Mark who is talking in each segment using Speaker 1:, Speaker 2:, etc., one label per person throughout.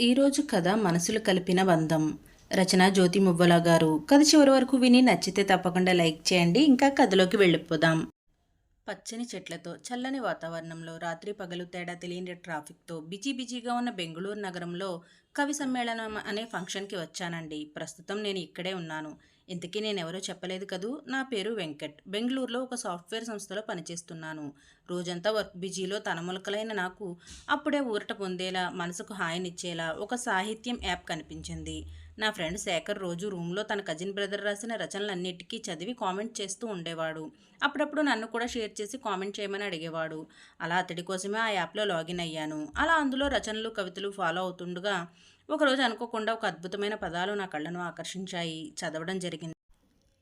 Speaker 1: ఈరోజు కథ మనసులు కలిపిన బంధం. రచన జ్యోతి మువ్వల గారు. కథ చివరి వరకు విని నచ్చితే తప్పకుండా లైక్ చేయండి. ఇంకా కథలోకి వెళ్ళిపోదాం. పచ్చని చెట్లతో చల్లని వాతావరణంలో రాత్రి పగలు తేడా తెలియని ట్రాఫిక్తో బిజీ బిజీగా ఉన్న బెంగళూరు నగరంలో కవి సమ్మేళనం అనే ఫంక్షన్కి వచ్చానండి. ప్రస్తుతం నేను ఇక్కడే ఉన్నాను. ఇంతకీ నేను చెప్పలేదు కదూ? నా పేరు వెంకట్. బెంగళూరులో ఒక సాఫ్ట్వేర్ సంస్థలో పనిచేస్తున్నాను. రోజంతా వర్క్ బిజీలో తనములకలైన నాకు అప్పుడే ఊరట పొందేలా మనసుకు హాయినిచ్చేలా ఒక సాహిత్యం యాప్ కనిపించింది. నా ఫ్రెండ్ శేఖర్ రోజు రూమ్లో తన కజిన్ బ్రదర్ రాసిన రచనలన్నిటికీ చదివి కామెంట్ చేస్తూ ఉండేవాడు. అప్పుడప్పుడు నన్ను కూడా షేర్ చేసి కామెంట్ చేయమని అడిగేవాడు. అలా అతడి కోసమే ఆ యాప్లో లాగిన్ అయ్యాను. అలా అందులో రచనలు కవితలు ఫాలో అవుతుండగా ఒకరోజు అనుకోకుండా ఒక అద్భుతమైన పదాలు నా కళ్ళను ఆకర్షించాయి. చదవడం జరిగింది.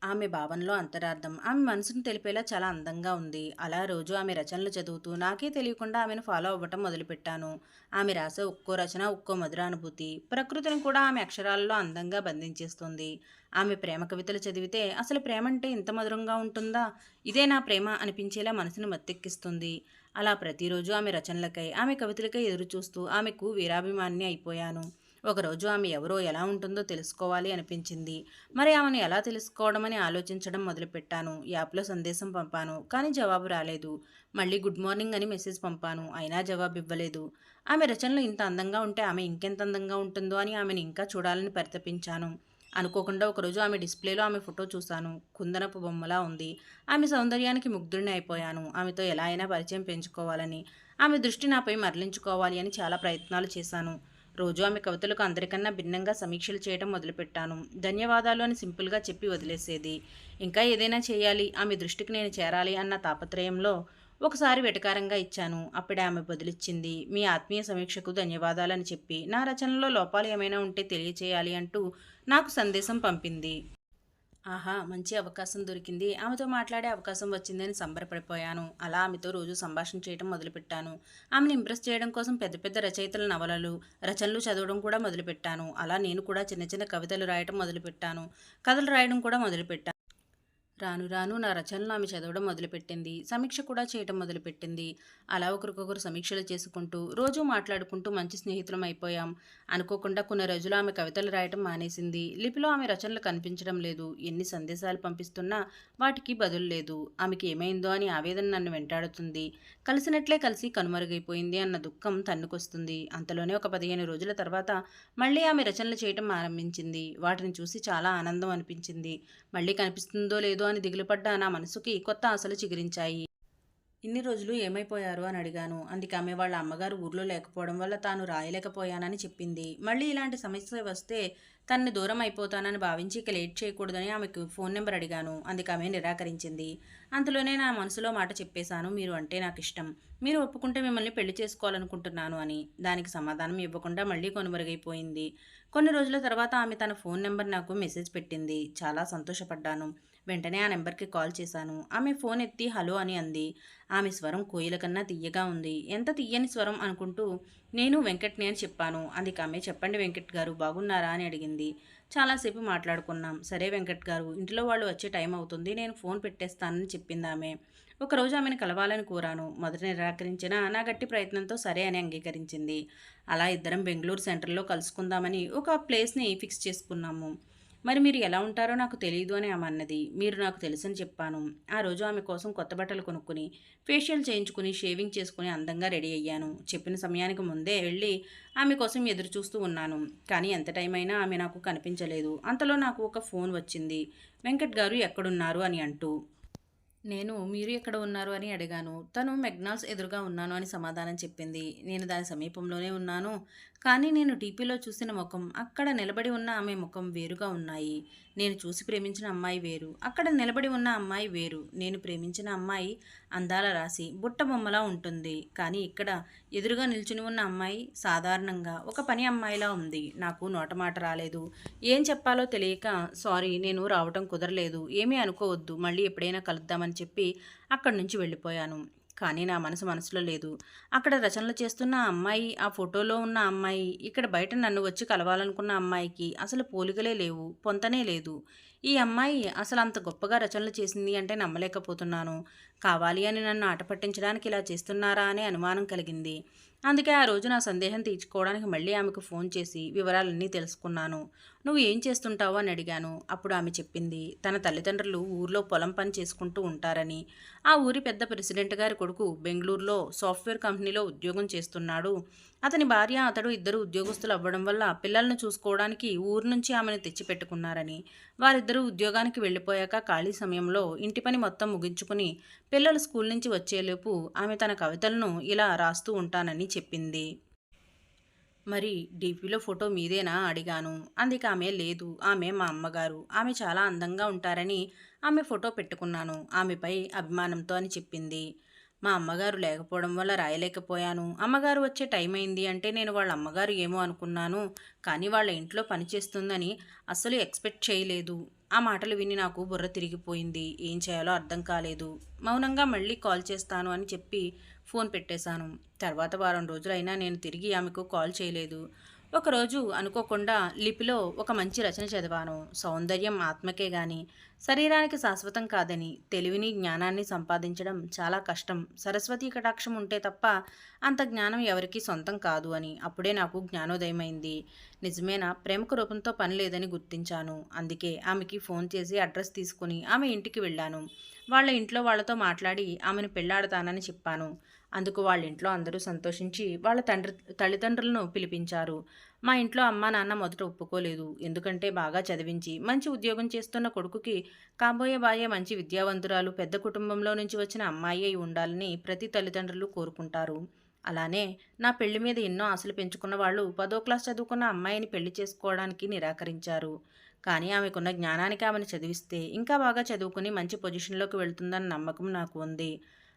Speaker 1: ఆమె భావనలో అంతరార్థం. ఆమె మనసును తెలిపేలా చాలా అందంగా ఉంది. అలా రోజు ఆమె రచనలు చదువుతూ నాకే తెలియకుండా ఆమెను ఫాలో అవ్వటం మొదలుపెట్టాను. ఆమె రాసే ఒక్కో రచన ఒక్కో మధురానుభూతి ప్రకృతిని కూడా ఆమె అక్షరాల్లో అందంగా బంధించేస్తుంది. ఆమె ప్రేమ కవితలు చదివితే అసలు ప్రేమ అంటే ఇంత మధురంగా ఉంటుందా? ఇదే నా ప్రేమ అనిపించేలా మనసును మత్తెక్కిస్తుంది. అలా ప్రతిరోజు ఆమె రచనలకై ఆమె కవితలకై ఎదురుచూస్తూ ఆమెకు వీరాభిమాని అయిపోయాను. ఒకరోజు ఆమె ఎవరో ఎలా ఉంటుందో తెలుసుకోవాలి అనిపించింది. మరి ఆమెను ఎలా తెలుసుకోవడమని ఆలోచించడం మొదలుపెట్టాను. యాప్లో సందేశం పంపాను కానీ జవాబు రాలేదు. మళ్ళీ గుడ్ మార్నింగ్ అని మెసేజ్ పంపాను అయినా జవాబు ఇవ్వలేదు. ఆమె రచనలు ఇంత అందంగా ఉంటే ఆమె ఇంకెంత అందంగా ఉంటుందో అని ఆమెను ఇంకా చూడాలని పరితపించాను. అనుకోకుండా ఒకరోజు ఆమె డిస్ప్లేలో ఆమె ఫోటో చూశాను. కుందనపు బొమ్మలా ఉంది. ఆమె సౌందర్యానికి ముగ్ధుడిని అయిపోయాను. ఆమెతో ఎలా అయినా పరిచయం పెంచుకోవాలని ఆమె దృష్టి నాపై మరలించుకోవాలి అని చాలా ప్రయత్నాలు చేశాను. రోజు ఆమె కవితలకు అందరికన్నా భిన్నంగా సమీక్షలు చేయడం మొదలుపెట్టాను. ధన్యవాదాలు అని సింపుల్గా చెప్పి వదిలేసేది. ఇంకా ఏదైనా చేయాలి ఆమె దృష్టికి నేను చేరాలి అన్న తాపత్రయంలో ఒకసారి వెటకారంగా ఇచ్చాను. అప్పుడే ఆమె బదులిచ్చింది మీ ఆత్మీయ సమీక్షకు ధన్యవాదాలని చెప్పి. నా రచనలో లోపాలు ఏమైనా ఉంటే తెలియచేయాలి అంటూ నాకు సందేశం పంపింది. ఆహా మంచి అవకాశం దొరికింది. ఆమెతో మాట్లాడే అవకాశం వచ్చిందని సంబరపడిపోయాను. అలా ఆమెతో రోజు సంభాషణ చేయడం మొదలుపెట్టాను. ఆమెను ఇంప్రెస్ చేయడం కోసం పెద్ద పెద్ద రచయితల నవలలు రచనలు చదవడం కూడా మొదలుపెట్టాను. అలా నేను కూడా చిన్న చిన్న కవితలు రాయడం మొదలుపెట్టాను. కథలు రాయడం కూడా మొదలుపెట్టాను రాను రాను నా రచనలు ఆమె చదవడం మొదలుపెట్టింది. సమీక్ష కూడా చేయడం మొదలుపెట్టింది. అలా ఒకరికొకరు సమీక్షలు చేసుకుంటూ రోజు మాట్లాడుకుంటూ మంచి స్నేహితులం అయిపోయాం. అనుకోకుండా కొన్ని రోజులు ఆమె కవితలు రాయటం మానేసింది. లిపిలో ఆమె రచనలు కనిపించడం లేదు. ఎన్ని సందేశాలు పంపిస్తున్నా వాటికి బదులు లేదు. ఆమెకి ఏమైందో అని ఆవేదన నన్ను వెంటాడుతుంది. కలిసినట్లే కలిసి కనుమరుగైపోయింది అన్న దుఃఖం తన్నుకొస్తుంది. అంతలోనే ఒక పదిహేను రోజుల తర్వాత మళ్ళీ ఆమె రచనలు చేయటం ఆరంభించింది. వాటిని చూసి చాలా ఆనందం అనిపించింది. మళ్ళీ కనిపిస్తుందో లేదో అని దిగులుపడ్డ నా మనసుకి కొత్త ఆశలు చిగురించాయి. ఇన్ని రోజులు ఏమైపోయారు అని అడిగాను. అందుకే ఆమె వాళ్ళ అమ్మగారు ఊర్లో లేకపోవడం వల్ల తాను రాయలేకపోయానని చెప్పింది. మళ్ళీ ఇలాంటి సమస్య వస్తే తనని దూరం అయిపోతానని భావించి ఇక లేట్ చేయకూడదని ఆమెకు ఫోన్ నెంబర్ అడిగాను. అందుకు ఆమె నిరాకరించింది. అంతలోనే నా మనసులో మాట చెప్పేశాను. మీరు అంటే నాకు ఇష్టం. మీరు ఒప్పుకుంటే మిమ్మల్ని పెళ్ళి చేసుకోవాలనుకుంటున్నాను అని. దానికి సమాధానం ఇవ్వకుండా మళ్ళీ కొనుమరుగైపోయింది. కొన్ని రోజుల తర్వాత ఆమె తన ఫోన్ నెంబర్ నాకు మెసేజ్ పెట్టింది. చాలా సంతోషపడ్డాను. వెంటనే ఆ నెంబర్కి కాల్ చేశాను. ఆమె ఫోన్ ఎత్తి హలో అని అంది. ఆమె స్వరం కోయిల కన్నా తీయగా ఉంది. ఎంత తీయని స్వరం అనుకుంటూ నేను వెంకట్ని అని చెప్పాను. అందుకు ఆమె చెప్పండి వెంకట్ గారు బాగున్నారా అని అడిగింది. చాలాసేపు మాట్లాడుకున్నాం. సరే వెంకట్ గారు ఇంట్లో వాళ్ళు వచ్చే టైం అవుతుంది నేను ఫోన్ పెట్టేస్తానని చెప్పింది ఆమె. ఒకరోజు ఆమెను కలవాలని కోరాను. మొదట నిరాకరించిన నా గట్టి ప్రయత్నంతో సరే అని అంగీకరించింది. అలా ఇద్దరం బెంగళూరు సెంటర్లో కలుసుకుందామని ఒక ప్లేస్ని ఫిక్స్ చేసుకున్నాము. మరి మీరు ఎలా ఉంటారో నాకు తెలియదు అని ఆమె అన్నది. మీరు నాకు తెలుసని చెప్పాను. ఆ రోజు ఆమె కోసం కొత్త బట్టలు కొనుక్కుని ఫేషియల్ చేయించుకుని షేవింగ్ చేసుకుని అందంగా రెడీ అయ్యాను. చెప్పిన సమయానికి ముందే వెళ్ళి ఆమె కోసం ఎదురు చూస్తూ ఉన్నాను. కానీ ఎంత టైం అయినా ఆమె నాకు కనిపించలేదు. అంతలో నాకు ఒక ఫోన్ వచ్చింది. వెంకట్ గారు ఎక్కడున్నారు అని అంటూ. నేను మీరు ఎక్కడ ఉన్నారు అని అడిగాను. తను మెగ్నాల్స్ ఎదురుగా ఉన్నాను అని సమాధానం చెప్పింది. నేను దాని సమీపంలోనే ఉన్నాను. కానీ నేను టీపీలో చూసిన ముఖం అక్కడ నిలబడి ఉన్న ఆమె ముఖం వేరుగా ఉన్నాయి. నేను చూసి ప్రేమించిన అమ్మాయి వేరు. అక్కడ నిలబడి ఉన్న అమ్మాయి వేరు. నేను ప్రేమించిన అమ్మాయి అందాల రాసి బుట్ట బొమ్మలా ఉంటుంది. కానీ ఇక్కడ ఎదురుగా నిల్చుని ఉన్న అమ్మాయి సాధారణంగా ఒక పని అమ్మాయిలా ఉంది. నాకు నోటమాట రాలేదు. ఏం చెప్పాలో తెలియక సారీ నేను రావటం కుదరలేదు. ఏమీ అనుకోవద్దు. మళ్ళీ ఎప్పుడైనా కలుద్దామని చెప్పి అక్కడి నుంచి వెళ్ళిపోయాను. కానీ నా మనసు మనసులో లేదు. అక్కడ రచనలు చేస్తున్న అమ్మాయి ఆ ఫోటోలో ఉన్న అమ్మాయి ఇక్కడ బయట నన్ను వచ్చి కలవాలనుకున్న అమ్మాయికి అసలు పోలికలే లేవు పొంతనే లేదు. ఈ అమ్మాయి అసలు అంత గొప్పగా రచనలు చేసింది అంటే నమ్మలేకపోతున్నాను. కావాలి అని నన్ను ఆట పట్టించడానికి ఇలా చేస్తున్నారా అనే అనుమానం కలిగింది. అందుకే ఆ రోజు నా సందేహం తీర్చుకోవడానికి మళ్ళీ ఆమెకు ఫోన్ చేసి వివరాలన్నీ తెలుసుకున్నాను. నువ్వు ఏం చేస్తుంటావు? అని అడిగాను. అప్పుడు ఆమె చెప్పింది తన తల్లిదండ్రులు ఊర్లో పొలం పని చేసుకుంటూ ఉంటారని. ఆ ఊరి పెద్ద ప్రెసిడెంట్ గారి కొడుకు బెంగళూరులో సాఫ్ట్వేర్ కంపెనీలో ఉద్యోగం చేస్తున్నాడు. అతని భార్య అతడు ఇద్దరు ఉద్యోగస్తులు అవ్వడం వల్ల పిల్లలను చూసుకోవడానికి ఊరు నుంచి ఆమెను తెచ్చిపెట్టుకున్నారని. వారిద్దరు ఉద్యోగానికి వెళ్ళిపోయాక ఖాళీ సమయంలో ఇంటి పని మొత్తం ముగించుకుని పిల్లలు స్కూల్ నుంచి వచ్చేలోపు ఆమె తన కవితలను ఇలా రాస్తూ ఉంటానని చెప్పింది. మరి డీపీలో ఫోటో మీదేనా? అడిగాను. అందుకే ఆమె లేదు. ఆమె మా అమ్మగారు. ఆమె చాలా అందంగా ఉంటారని ఆమె ఫోటో పెట్టుకున్నాను. ఆమెపై అభిమానంతో అని చెప్పింది. మా అమ్మగారు లేకపోవడం వల్ల రాయలేకపోయాను. అమ్మగారు వచ్చే టైం అయింది అంటే నేను వాళ్ళ అమ్మగారు ఏమో అనుకున్నాను. కానీ వాళ్ళ ఇంట్లో పని చేస్తుందని అస్సలు ఎక్స్పెక్ట్ చేయలేదు. ఆ మాటలు విని నాకు బుర్ర తిరిగిపోయింది. ఏం చేయాలో అర్థం కాలేదు. మౌనంగా మళ్ళీ కాల్ చేస్తాను అని చెప్పి ఫోన్ పెట్టేశాను. తర్వాత వారం రోజులైనా నేను తిరిగి ఆమెకు కాల్ చేయలేదు. ఒకరోజు అనుకోకుండా లిపిలో ఒక మంచి రచన చదివాను. సౌందర్యం ఆత్మకే గాని శరీరానికి శాశ్వతం కాదని తెలివిని జ్ఞానాన్ని సంపాదించడం చాలా కష్టం. సరస్వతి కటాక్షం ఉంటే తప్ప అంత జ్ఞానం ఎవరికీ సొంతం కాదు అని. అప్పుడే నాకు జ్ఞానోదయమైంది. నిజమేనా? ప్రేమకు రూపంతో పని లేదని గుర్తించాను. అందుకే ఆమెకి ఫోన్ చేసి అడ్రస్ తీసుకుని ఆమె ఇంటికి వెళ్ళాను. వాళ్ళ ఇంట్లో వాళ్ళతో మాట్లాడి ఆమెను పెళ్ళాడతానని చెప్పాను. అందుకు వాళ్ళ ఇంట్లో అందరూ సంతోషించి వాళ్ళ తండ్రి తల్లిదండ్రులను పిలిపించారు. మా ఇంట్లో అమ్మ నాన్న మొదట ఒప్పుకోలేదు. ఎందుకంటే బాగా చదివించి మంచి ఉద్యోగం చేస్తున్న కొడుకుకి కాబోయే భార్య మంచి విద్యావంతురాలు పెద్ద కుటుంబంలో నుంచి వచ్చిన అమ్మాయి అయి ఉండాలని ప్రతి తల్లిదండ్రులు కోరుకుంటారు. అలానే నా పెళ్ళి మీద ఎన్నో ఆశలు పెంచుకున్న వాళ్ళు పదో క్లాస్ చదువుకున్న అమ్మాయిని పెళ్ళి చేసుకోవడానికి నిరాకరించారు. కానీ ఆమెకున్న జ్ఞానానికి ఆమెను చదివిస్తే ఇంకా బాగా చదువుకుని మంచి పొజిషన్లోకి వెళ్తుందన్న నమ్మకం నాకు ఉంది.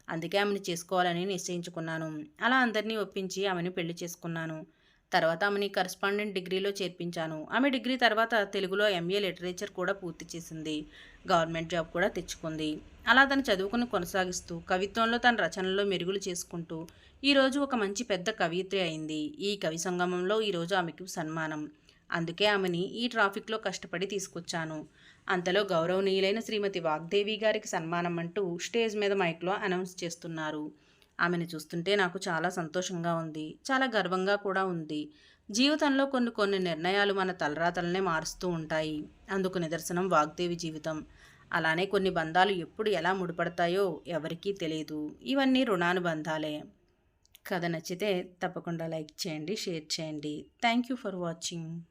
Speaker 1: అందుకే ఆమెను చేసుకోవాలని నిశ్చయించుకున్నాను. అలా అందరినీ ఒప్పించి ఆమెను పెళ్ళి చేసుకున్నాను. తర్వాత ఆమెని కరస్పాండెంట్ డిగ్రీలో చేర్పించాను. ఆమె డిగ్రీ తర్వాత తెలుగులో ఎంఏ లిటరేచర్ కూడా పూర్తి చేసింది. గవర్నమెంట్ జాబ్ కూడా తెచ్చుకుంది. అలా తను చదువుకుని కొనసాగిస్తూ కవిత్వంలో తన రచనల్లో మెరుగులు చేసుకుంటూ ఈరోజు ఒక మంచి పెద్ద కవిత్రి అయింది. ఈ కవి సంగమంలో ఈరోజు ఆమెకు సన్మానం. అందుకే ఆమెని ఈ ట్రాఫిక్లో కష్టపడి తీసుకొచ్చాను. అంతలో గౌరవనీయులైన శ్రీమతి వాగ్దేవి గారికి సన్మానం అంటూ స్టేజ్ మీద మైక్లో అనౌన్స్ చేస్తున్నారు. ఆమెను చూస్తుంటే నాకు చాలా సంతోషంగా ఉంది. చాలా గర్వంగా కూడా ఉంది. జీవితంలో కొన్ని కొన్ని నిర్ణయాలు మన తలరాతలనే మారుస్తూ ఉంటాయి. అందుకు నిదర్శనం వాగ్దేవి జీవితం. అలానే కొన్ని బంధాలు ఎప్పుడు ఎలా ముడిపడతాయో ఎవరికీ తెలియదు ఇవన్నీ రుణానుబంధాలే. కథ నచ్చితే తప్పకుండా లైక్ చేయండి షేర్ చేయండి. Thank you for watching.